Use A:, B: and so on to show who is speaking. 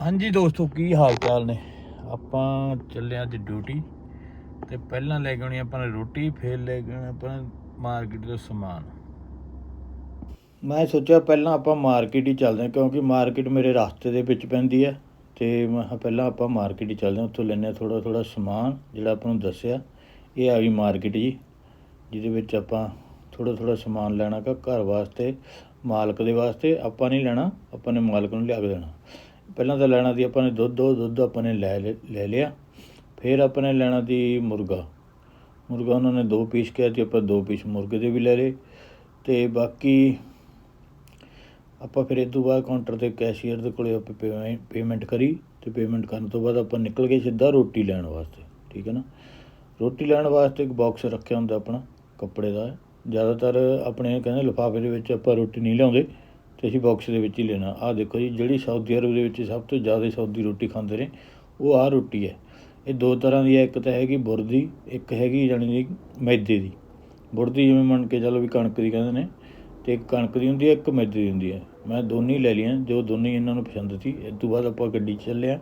A: ਹਾਂਜੀ ਦੋਸਤੋ, ਕੀ ਹਾਲ ਚਾਲ ਨੇ? ਆਪਾਂ ਚੱਲੇ ਅੱਜ ਡਿਊਟੀ ਤੇ ਪਹਿਲਾਂ ਲੈ ਕੇ ਆਉਣੀ ਆਪਾਂ ਨੇ ਰੋਟੀ, ਫਿਰ ਲੈ ਕੇ ਆਉਣਾ ਆਪਾਂ ਮਾਰਕੀਟ ਦਾ ਸਮਾਨ। ਮੈਂ ਸੋਚਿਆ ਪਹਿਲਾਂ ਆਪਾਂ ਮਾਰਕੀਟ ਹੀ ਚੱਲਦੇ ਹਾਂ ਕਿਉਂਕਿ ਮਾਰਕੀਟ ਮੇਰੇ ਰਸਤੇ ਦੇ ਵਿੱਚ ਪੈਂਦੀ ਹੈ ਤੇ ਮੈਂ ਕਿਹਾ ਪਹਿਲਾਂ ਆਪਾਂ ਮਾਰਕੀਟ ਹੀ ਚੱਲਦੇ ਹਾਂ ਉੱਥੋਂ ਲੈਣੇ ਥੋੜਾ ਥੋੜਾ ਸਮਾਨ, ਜਿਹੜਾ ਆਪਾਂ ਨੂੰ ਦੱਸਿਆ। ਇਹ ਆ ਗਈ ਮਾਰਕੀਟ ਜੀ, ਜਿਹਦੇ ਵਿੱਚ ਆਪਾਂ ਥੋੜਾ ਥੋੜਾ ਸਮਾਨ ਲੈਣਾ ਗਾ ਘਰ ਵਾਸਤੇ, ਮਾਲਕ ਦੇ ਵਾਸਤੇ, ਆਪਾਂ ਨਹੀਂ ਲੈਣਾ, ਆਪਾਂ ਨੇ ਮਾਲਕ ਨੂੰ ਲਿਆ ਕੇ ਦੇਣਾ। ਪਹਿਲਾਂ ਤਾਂ ਲੈਣਾ ਸੀ ਆਪਾਂ ਨੇ ਦੁੱਧ, ਉਹ ਦੁੱਧ ਆਪਾਂ ਨੇ ਲੈ ਲੈ ਲਿਆ। ਫਿਰ ਆਪਾਂ ਨੇ ਲੈਣਾ ਸੀ ਮੁਰਗਾ। ਮੁਰਗਾ ਉਹਨਾਂ ਨੇ ਦੋ ਪੀਸ ਕਿਹਾ ਸੀ, ਆਪਾਂ ਦੋ ਪੀਸ ਮੁਰਗੇ ਦੇ ਵੀ ਲੈ ਲਏ। ਤੇ ਬਾਕੀ ਆਪਾਂ ਫਿਰ ਇਹ ਤੋਂ ਬਾਅਦ ਕਾਊਂਟਰ ਤੇ ਕੈਸ਼ੀਅਰ ਦੇ ਕੋਲੇ ਆਪਾਂ ਪੇਮੈਂਟ ਕਰੀ ਤੇ ਪੇਮੈਂਟ ਕਰਨ ਤੋਂ ਬਾਅਦ ਆਪਾਂ ਨਿਕਲ ਗਏ ਸਿੱਧਾ ਰੋਟੀ ਲੈਣ ਵਾਸਤੇ, ਠੀਕ ਹੈ ਨਾ? ਰੋਟੀ ਲੈਣ ਵਾਸਤੇ ਇੱਕ ਬਾਕਸ ਰੱਖਿਆ ਹੁੰਦਾ ਆਪਣਾ, ਕੱਪੜੇ ਦਾ। ਜ਼ਿਆਦਾਤਰ ਆਪਣੇ ਕਹਿੰਦੇ ਲਿਫਾਫੇ ਦੇ ਵਿੱਚ ਆਪਾਂ ਰੋਟੀ ਨਹੀਂ ਲਿਆਉਂਦੇ। ਤੇ ਅਸੀਂ ਬਾਕਸ ਦੇ ਵਿੱਚ ਹੀ ਲੈਣਾ। ਆਹ ਦੇਖੋ ਜੀ, ਜਿਹੜੀ ਸਾਊਦੀ ਅਰਬ ਦੇ ਵਿੱਚ ਸਭ ਤੋਂ ਜ਼ਿਆਦਾ ਸਾਊਦੀ ਰੋਟੀ ਖਾਂਦੇ ਨੇ, ਉਹ ਆਹ ਰੋਟੀ ਹੈ। ਇਹ ਦੋ ਤਰ੍ਹਾਂ ਦੀ ਹੈ, ਇੱਕ ਤਾਂ ਹੈਗੀ ਬੁਰਦੀ, ਇੱਕ ਹੈਗੀ ਜਾਣੀ ਦੀ ਮੈਦੇ ਦੀ। ਬੁਰਦੀ ਜਿਵੇਂ ਮੰਨ ਕੇ ਚੱਲੋ ਵੀ ਕਣਕ ਦੀ ਕਹਿੰਦੇ ਨੇ, ਤੇ ਇੱਕ ਕਣਕ ਦੀ ਹੁੰਦੀ ਹੈ, ਇੱਕ ਮੈਦੇ ਦੀ ਹੁੰਦੀ ਹੈ। ਮੈਂ ਦੋਨੇ ਹੀ ਲੈ ਲਈਆਂ, ਜੋ ਦੋਨੇ ਇਹਨਾਂ ਨੂੰ ਪਸੰਦ ਸੀ। ਇਸ ਤੋਂ ਬਾਅਦ ਆਪਾਂ ਗੱਡੀ 'ਚ ਚੱਲੇ ਹਾਂ।